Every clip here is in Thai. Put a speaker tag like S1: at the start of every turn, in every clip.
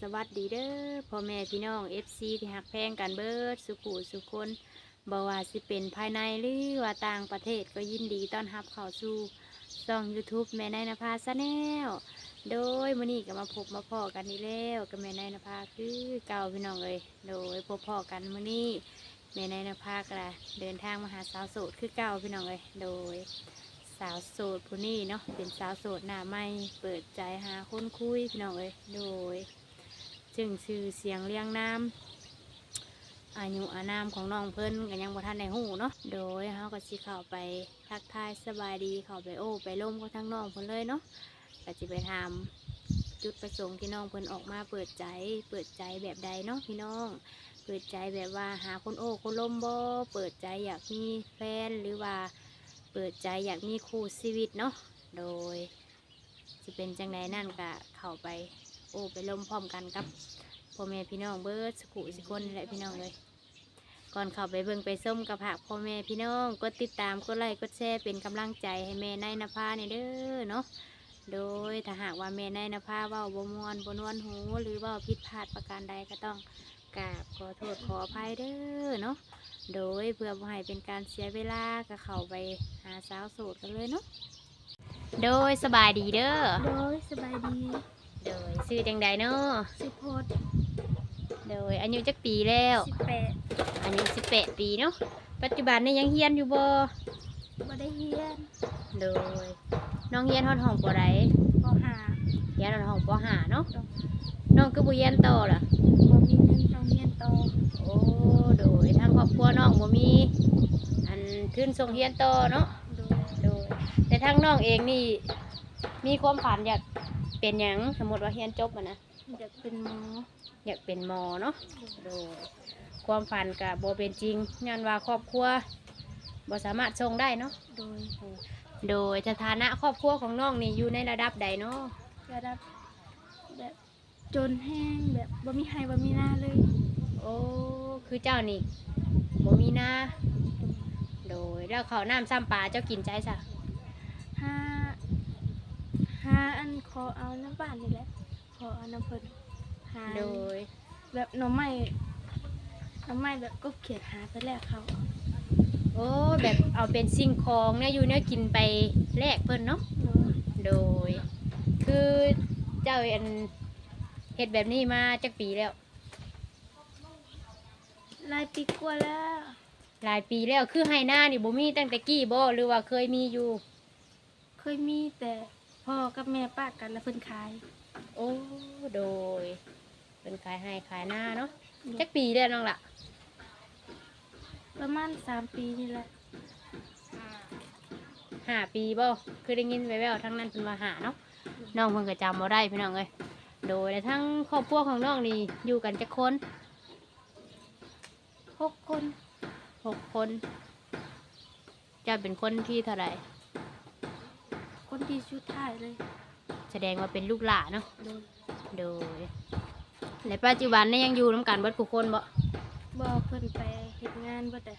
S1: สวัสดีเด้อพ่อแม่พี่น้อง FC ที่หักแพงกันเบิดสุขุสุคนบว่าสิเป็นภายในหรือว่าต่างประเทศก็ยินดีต้อนรับเข้าสู่ช่อง YouTube แม่นายนภาซะแนลโดยมื้อนี้ก็มาพบมาพ่อกันอีกแล้วกับแม่นายนภาคือเก่าพี่น้องเอ้ยโดยพบพ่อกันมื้อนี้แม่นายนภาก็ได้เดินทางมาหาสาวโสดคือเก่าพี่น้องเอ้ยโดยสาวโสดผู้นี้เนาะเป็นสาวโสดหน้าไม่เปิดใจหาคนคุยพี่น้องเอ้ยโดย จึงชื่อเสียงเรียงน้ำอายุอานามของน้องเพิ่นกันยังบ่ทันในหูเนาะ โดยเฮาก็สิเข้าไปทักทายสบายดีเข้าไปโอ้ไปล่มก็ทั้งน้องเพิ่นเลยเนาะก็สิไปถามจุดประสงค์ที่น้องเพิ่นออกมาเปิดใจ เปิดใจแบบใดเนาะพี่น้อง เปิดใจแบบว่าหาคนโอ้คนล้มบ่เปิดใจอยากมีแฟนหรือว่าเปิดใจอยากมีคู่ชีวิตเนาะ โดยจะเป็นจังใดนั่นก็เข้าไป โอ้ไปลมพร้อมกันกับพ่อแม่พี่น้องเบิร์ดสกุสิคนนี่แหละพี่น้องเลย ก่อนเข้าไปเบิ่งไปส้มกับผักพ่อแม่พี่น้องกดติดตามกดไลค์กดแชร์เป็นกำลังใจให้แม่นายนภาเนี่ยเด้อเนาะโดยถ้าหากว่าแม่นายนภาเว้าบ่มวนบ่นวนหูหรือเว่าผิดพลาดประการใดก็ต้องกราบขอโทษขออภัยเด้อเนาะโดยเพื่อบ่ให้เป็นการเสียเวลาก็เข้าไปหาสาวโสดกันเลยเนาะโดยสบายดีเด้อ
S2: โดยสบายดี
S1: โดยซื้อจังใดเนาะ
S2: สิโพด
S1: โดยอายุจักปีแล้ว
S2: สิแปด
S1: อายุ18ปีเนาะปัจจุบันนี่ยังเฮียนอยู่บ่
S2: บ่ได้เฮียน
S1: โดยน้องเฮียนฮอดห้องปอใด
S2: บ่หา
S1: เฮียนฮอดห้องปห้าเนาะน้องคือบ่เฮียนต่อล่ะ
S2: บ่มีเงินต้องเฮียนต่อ
S1: โอ้โดยทางครอบครัวน้องบ่มีอันทุนส่งเฮียนต่อเนาะ
S2: โดย
S1: โดยแต่ทางน้องเองนี่มีความฝันอยาก เป็นหยังสมมติว่าเรียนจบอะนะ
S2: อยากเป็นหมอ
S1: อยากเป็นหมอเนาะโดยความฝันกับโบเป็นจริงย้อนว่าครอบครัวบ่สามารถส่งได้เนาะ
S2: โดย
S1: โดยสถานะครอบครัวของน้องนี่อยู่ในระดับใดเนาะ
S2: ระดับแบบจนแห้งแบบบ่มีให้บ่มีหน้าเลย
S1: โอ้คือเจ้านี่บ่มีนาโดยแล้วเขาวน้ำซ้ำปลาเจ้ากินใจซะ
S2: ห้าหา อันขอเอาน้ำบ้านนี่แหละขอเอาน้ำเพิ่นหา
S1: โดย
S2: แบบหน่อไม้หน่อไม้แบบก็เขียนหาไปแลกเขา
S1: โอ้แบบเอาเป็นสิ่งของเนี่ยอยู่เนี่ยกินไปแลกเพิ่นเนาะ
S2: โดย
S1: โดย คือเจ้าอันเฮ็ดแบบนี้มาจักปีแล้ว
S2: หลายปีกว่าแล้ว
S1: หลายปีแล้วคือไฮหน้านี่บ่มีตั้งแต่กี้บ่หรือว่าเคยมีอยู่
S2: เคยมีแต่ พ่อกับแม่ป้ากันแล้วเพิ่นขาย
S1: โอ้โดย เป็นขายให้ขายหน้าเนาะจักปีแล้วน้องล่ะ
S2: ประมาณสามปีนี่แหละ
S1: ห้าปีบ่คือได้ยินแว่วๆทั้งนั้นเป็นว่าหาเนาะน้องเพิ่นก็จำบ่ได้พี่น้องเอ้ยโดยและทั้งครอบครัวของน้องนี่อยู่กันจักคน
S2: หกคน
S1: หกคนเจ้าเป็นคนที่เท่าไหร่
S2: คนที่ชุดท้ายเลย
S1: แสดงว่าเป็นลูกหลานเนาะ
S2: โดย
S1: โดยในปัจจุบันนี่ยังอยู่น้ำกันเบิดทุกคนบ่
S2: บ่เพิ่นไปเฮ็ดงานบ่แต่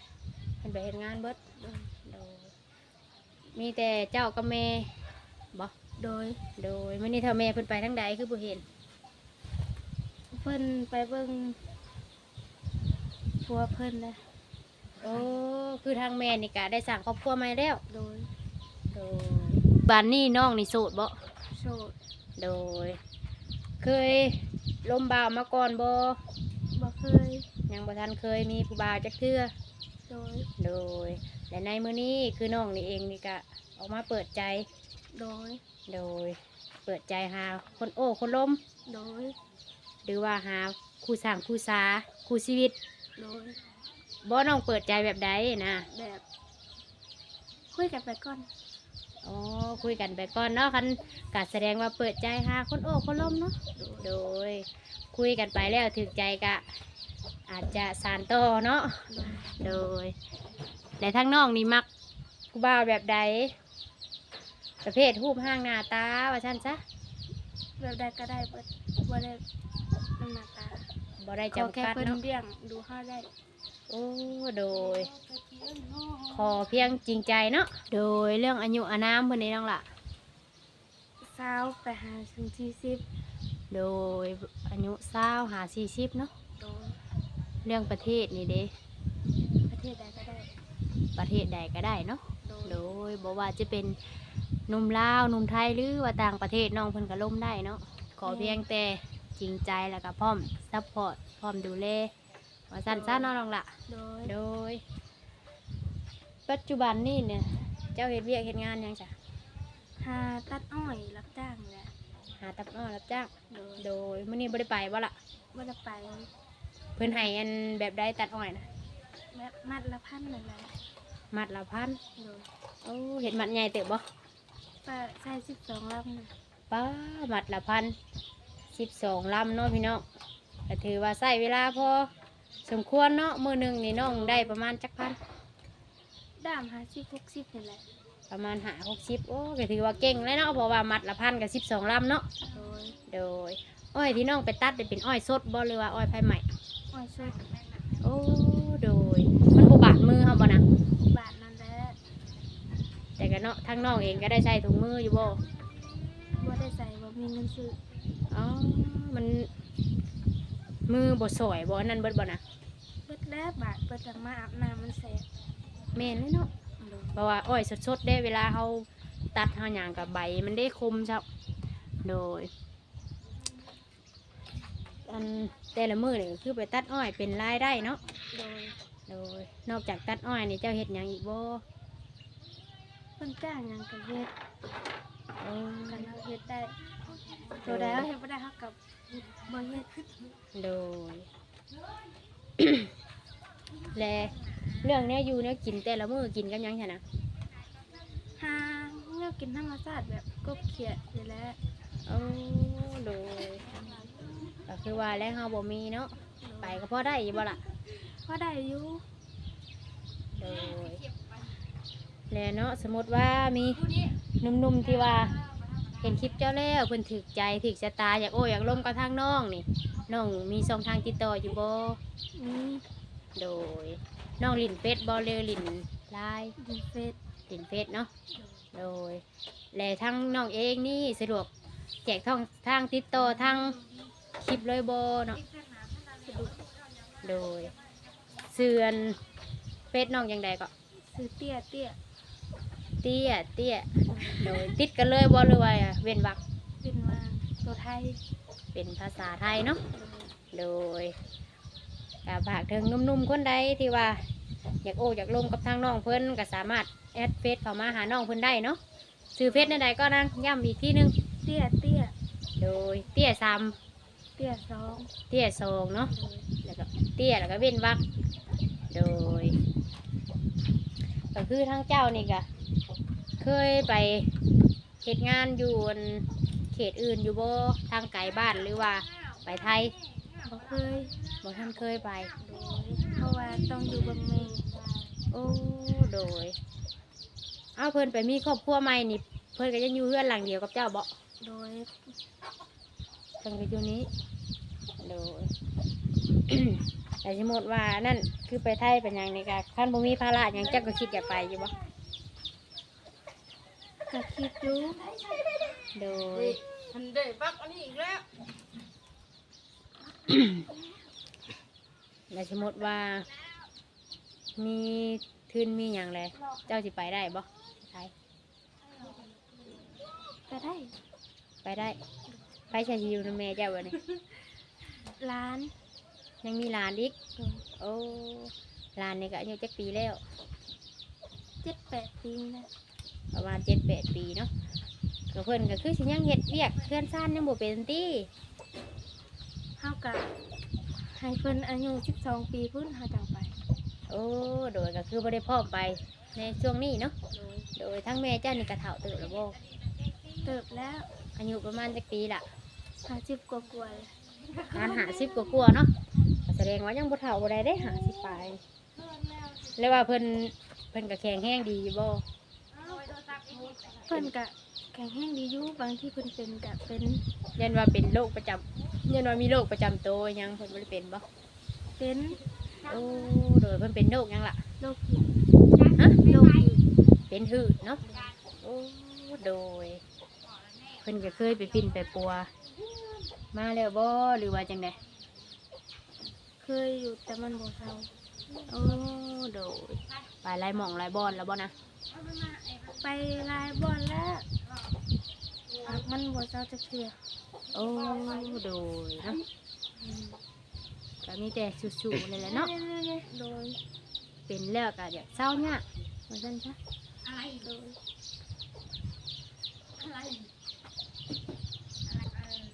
S1: เพิ่นไปเฮ็ดงานเบิด
S2: โดย
S1: โดยมีแต่เจ้ากับแม่บ่
S2: โดย
S1: โดยมื้อนี้เท่าแม่เพิ่นไปทางใดคือบ่เห็น
S2: เพิ่นไปเบิ่งผัวเพิ่นนะ
S1: โอ้คือทางแม่นี่ก็ได้สร้างครอบครัวใหม่แล้ว
S2: โดย
S1: โดย บ้านนี้น้องนี่โสดบ่
S2: โสด
S1: โดย เคยลมบ่าวมาก่อนบ่
S2: บ่เคย
S1: ยังบ่ทันเคยมีผู้บ่าวจักเทื่อ
S2: โดย
S1: โดยและในมื้อนี้คือน้องนี่เองนี่ก็ออกมาเปิดใจ
S2: โดย
S1: โดย เปิดใจหาคนโอ้คนล้ม
S2: โดย
S1: หรือว่าหาคู่สร้างคู่สาคู่ชีวิต
S2: โดย
S1: บ่น้องเปิดใจแบบใดนะ
S2: แบบคุยกันไปก่อน
S1: อ๋อคุยกันไปก่อนเนาะคันกาแสดงว่าเปิดใจหาคนโอ้คนล้มเนาะ
S2: โดย
S1: โดยคุยกันไปแล้วถึกใจกะ อาจจะสานต่อเนาะ
S2: โดย
S1: โดยแต่ทั้งน้องนี่มักผู้บ่าวแบบใด ประเภทรูปห้างหน้าตาว่าฉันซะ
S2: แบบใดก็ได้เบิดบ่ได้น้ำหนักตา
S1: บ่ได้
S2: ขอ
S1: จำ
S2: แค่
S1: กัด
S2: เพิ่น
S1: เนาะ
S2: เลี้ยงดูเฮาได้
S1: โอ้โดย ขอเพียงจริงใจเนาะโดยเรื่องอายุอานามเพิ่นนี่น้องล่ะ
S2: สาวไปหาถึงที่สิบ
S1: โดยอาอายุเศร้าหาสี่สิบเนาะ
S2: โดย
S1: เรื่องประเทศนี่เด้
S2: ประเทศใดก็ได้
S1: ประเทศใดก็ได้เนาะ
S2: โดย
S1: โดยบอกว่าจะเป็นหนุ่มลาวหนุ่มไทยหรือว่าต่างประเทศน้องเพิ่นก็ล่มได้เนาะขอเพียงแต่จริงใจแล้วก็พร้อมซัพพอร์ตพร้อมดูแล ว่าสั้นๆเนาะน้องละ
S2: โดย
S1: โดย ปัจจุบันนี่เนี่ย เจ้าเฮ็ดเวียกเฮ็ดงานหยังจ้ะ
S2: หาตัดอ้อยรับจ้างแหละ
S1: หาตับอ้อรับจ้าง
S2: โดย
S1: โดยมื้อนี้บ่ได้ไปบ่ล่ะ
S2: ว่าจะไป
S1: เพิ่นให้อันแบบใดตัดอ้อยนะ
S2: แบบมัดละพันนั่นแหละ
S1: มัดละพัน
S2: โดย
S1: โอ้เห็นมัดใหญ่เติบบ่
S2: ป้าใช้สิบสองลำนะ
S1: ป้ามัดละพันสิบสองลำเนาะพี่น้องก็ถือว่าใช้เวลาพอ สมควรเนาะมื้อหนึงนี่น้องได้ประมาณจักพัน
S2: ด้ามหาสิบหกสิบนี่แหละ
S1: ประมาณหาหกสิบโอ้ก็ถือว่าเก่งเลยเนาะเพราะว่ามัดละพันกับสิบสองลำเนาะ
S2: โดย
S1: โดยอ้อยที่น้องไปตัดได้เป็นอ้อยสดบ่หรือว่าอ้อยไผ่ใหม่
S2: อ้อยสด
S1: โอ้โดย มันบ่บาดมือเฮาบ่นะ
S2: บาทนั่นแหละ
S1: แต่ก็เนาะทั้งน้องเองก็ได้ใช้ถุงมืออยู่บ่
S2: ว่าได้ใส่ว่ามีเงินซื้อ
S1: อ๋อมัน มือบ่สวยบ่อันนั่นเบิดบ่นะ
S2: เบิดแล้วบาทเปิดมาอาบน้ำมันแสบ
S1: แม่นเลยเนาะ
S2: โดย
S1: เพราะว่าอ้อยสดๆได้เวลาเฮาตัดเฮาหยังกับใบมันได้คมซับโดยอันแต่ละมือนี่ก็คือไปตัดอ้อยเป็นรายได้เนาะ
S2: โดย
S1: โดยนอกจากตัดอ้อยนี่เจ้าเฮ็ดหยังอีกบ่
S2: เพิ่นจ้างหยังกับเฮ็ด
S1: เออ
S2: กันเราเฮ็ดได้ ตัวใดเราเฮ็ดบ่ได้เฮากับบ่เฮ็ด
S1: โดย และเรื่องเนี้ยอยู่เนี่ยกินแต่ละมื้อกินกันหยังไงนะ
S2: หาเลือกกินธรรมชาติแบบกบเขียดนี่แหละ
S1: โอ้โดยก็คือว่าแล้วเฮาบ่มีเนาะไปก็พอได้อยู่บ่ล่ะ
S2: พอได้อยู่
S1: โดยแล้วเนาะสมมติว่ามีหนุ่มๆที่ว่าเห็นคลิปเจ้าแล้วเพิ่นถึกใจถึกชะตาอยากโอ้อยากล่มกับทางน้องนี่น้องมีช่องทางติดต่ออยู่บ่
S2: มี
S1: โดยน้องลินเฟซบ่เรือลินไลน์
S2: ดีเฟส
S1: ลินเฟซเนาะโดย และทั้งน้องเองนี่สะดวกแจกท่องทางติดต่อทางคลิปเลยโบเนาะ
S2: สะดุด
S1: โดยเสื่อนเฟซน้องยังใดก็
S2: ซื้อเตี้ยเตี้ย
S1: เตี้ยเตี้ยโดยติดกันเลยบ่หรือว่าเว้นวรรค
S2: เป็นว่าตัวไทย
S1: เป็นภาษาไทยเนาะ
S2: โดย
S1: โดยกาฝากถึงหนุ่มๆคนใดที่ว่า อยากโอ้อยากลมกับทางน้องเพิ่นก็สามารถแอดเฟซเข้ามาหาน้องเพิ่นได้เนาะซื้อเฟซนั่นใดก็นั่งย้ำอีกที่นึง
S2: เตี้ยเตี้ย
S1: โดยเตี้ยซ้
S2: เตี้ยสองำ
S1: เตี้ยสองเนาะ
S2: โดย
S1: แล้วก็เตี้ยแล้วก็เว้นวักโดยก็คือทั้งเจ้านี่ก็ เคยไปเหตุงานอยู่อันเขตอื่นอยู่บ่ทางไกลบ้านหรือว่าไปไทย
S2: บ่เคย
S1: บ่ท่านเคยไป
S2: โดยเพราะว่าต้องอยู่เบางเมง
S1: โอ้โดย เอาเพิ่นไปมีครอบครัวใหม่นี่ เพิ่นก็ยังอยู่เพื่อนหลังเดียวกับเจ้าบ่
S2: โดย
S1: เพิ่นก็อยู่นี้โดยแต่สมมติว่านั่นคือไปไทยเป็นอย่างนี้ก็ท่านบ่มีภาระหยังเจ้าก็คิดอยากไปอยู่บ่
S2: ก็คิดอยู่
S1: โดย
S3: มันได้บักอันนี้อีกแล้ว
S1: แต่สมมติว่า มีทุนมีอย่างไรเจ้าสิไปได้บ่ไทย
S2: ก็ได้
S1: ไปได้ ไปใช้ชีวิตนำแม่เจ้าบ่นี่
S2: ร้าน
S1: ยังมีหลานอีก
S2: โดย
S1: โอ้หลานนี่ก็อายุจักปีแล้ว
S2: เจ็ดแปดปีแล้ว
S1: ประมาณเจ็ดแปดปีเนาะก็เพิ่นก็คือสิยังเฮ็ดเวียกเพื่อนซ่านยังบ่เป็นติ
S2: เฮากับให้เพิ่นอายุสิบสองปีพุ่นเฮาจังไป
S1: โอ้โดยก็คือบ่ได้พร้อมไปในช่วงนี้เนาะ
S2: โดย
S1: โดยทั้งแม่เจ้านี่ก็เฒ่าเติบแล้วบ่
S2: เติบแล้ว
S1: อายุประมาณจักปีล่ะ
S2: ห้าสิบกว่ากว่าเลย
S1: งานหาสิบกว่าๆเนาะก็แสดงว่ายังบ่เฒ่าบ่ได้ได้หาสิบปลายแล้วว่าเพิ่นเพิ่นก็แข็งแรงดีอยู่บ่
S2: เพิ่นกะแข็งแรงดีอยู่บางที่เพิ่นเป็นกะเป็น
S1: ยันว่าเป็นโรคประจำยันว่ามีโรคประจำตัวหยังเพิ่นบ่ได้เป็นบ่
S2: เป็น
S1: โอ้โดยเพิ่นเป็นโรคหยังล่ะ
S2: โรคหิด
S1: ฮะ
S2: โรคหิด
S1: เป็นหืดเนาะโอ้โดย เพิ่นก็เคยไปฟินไปปัว มาแล้วบ่หรือว่าจังได
S2: เคยอยู่แต่มันบ่เศร้า
S1: โอ้โดยไปไล่หม่องไล่บอนแล้วบ่นะ
S2: ไปลายบอลแล้วหากมันบ่เศร้าจะเถื่อ
S1: โอ้โดยเนาะก็มีแต่สู้ๆเลยแหละเนาะ
S2: โดย
S1: เป็นแล้วก็อยากเศร้าเนี่ยมาซั่นซะ
S2: โดย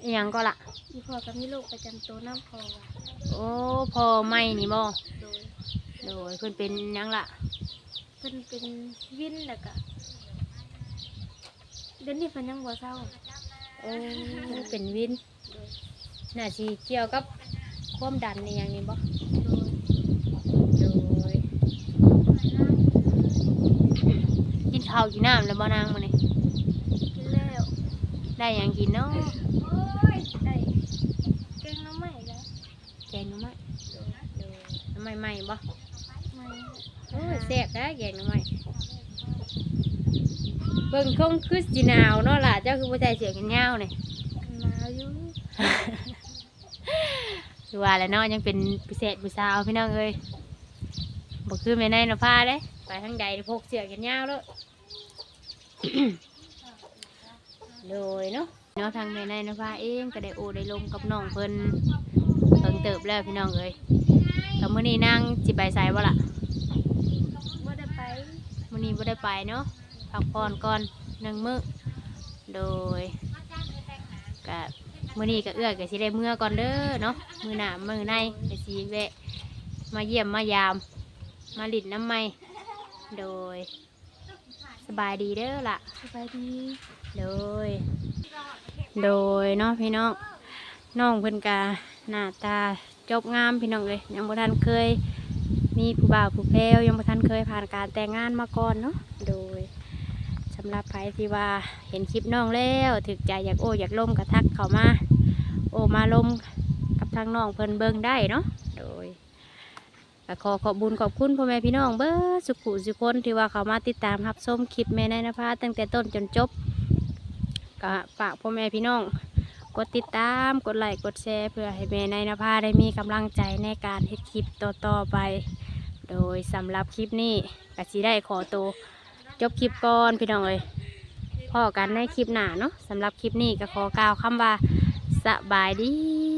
S1: อีหยังก็ล่ะ
S2: อีพ่อก็มีโรคประจำตัวน้ำคอว่ะ
S1: โอ้พอไม่นี่บ่
S2: โดย
S1: โดยเพิ่นเป็นหยังล่ะ
S2: เพิ่นเป็นวินแล้วก็ เดี๋ยวนี้เพิ่นยังบ่เศร้า
S1: โอ้เป็นวิน
S2: โดย
S1: น่าสิเกี่ยวกับความดันในอย่างนี้บ่
S2: โดย
S1: โดยกินข้าวกินน้ำแล้วบ่นางมื้อนี้
S2: กินแล้ว
S1: ได้หยังกินเนาะ
S2: ได้แกงน้ำใหม่แล้ว
S1: แกงหน่อไม้โดยหน่อไม้ใหม่บ่
S2: ไม่
S1: โอ้ยแซ่บนะแกงหน่อไม้ เบิ่งคงคือสิหนาวเนาะล่ะเจ้าคือบ่ใส่เสื้อแขนยาวนี่
S2: หนาวอยู่
S1: คือว่าแล้วเนาะยังเป็นพิเศษผู้สาวพี่น้องเอ้ยบ่คือแม่นายนภาเด้ไปทางใดพกเสื้อแขนยาวแล้วโดยเนาะเนาะทางแม่นายนภาเองก็ได้โอได้ลมกับน้องเพิ่นเพิ่งเติบแล้วพี่น้องเอ้ยแต่มื้อนี้นางสิไปไสบ่ล่ะ
S2: บ่ได้ไป
S1: มื้อนี้บ่ได้ไปเนาะ พักผ่อนก่อนหนึ่งมื้อโดยก็มื้อนี้ก็เอื้อก็สิได้เมื่อก่อนเด้อเนาะมื้อหน้ามื้อในก็สิแวะมาเยี่ยมมายาม มาหลินน้ำไม้โดย สบายดีเด้อล่ะ
S2: สบายดี
S1: โดย โดยเนาะพี่น้องน้องเพิ่นกาหน้าตาจบงามพี่น้องเลยยังบ่ทันเคย มีผู้บ่าวผู้แพ้วยังบ่ทันเคยผ่านการแต่งงานมาก่อนเนาะโดยำหรับใครที่ว่าเห็นคลิปน้องแล้วถึกใจอยากโอ้อยากล่มกระทักเข้ามา โอ้มาลมกับทางน้องเพิ่นเบิ่งได้เนาะโดยก็ขอขอบบุญขอบคุณพ่อแม่พี่น้องเบิดสุขุสุคนที่ว่าเขามาติดตามรับชมคลิปแม่นายนภาตั้งแต่ต้นจนจบก็ฝากพ่อแม่พี่น้องกดติดตามกดไลค์กดแชร์เพื่อให้แม่ในายนภาได้มีกำลังใจในการเฮ็ดคลิปต่อๆไป โดยสำหรับคลิปนี้ก็สิได้ขอตัว จบคลิปก่อนพี่น้องเลยพ่อกันในคลิปหน้าเนาะสำหรับคลิปนี้ก็ขอกล่าวคำว่าสบายดี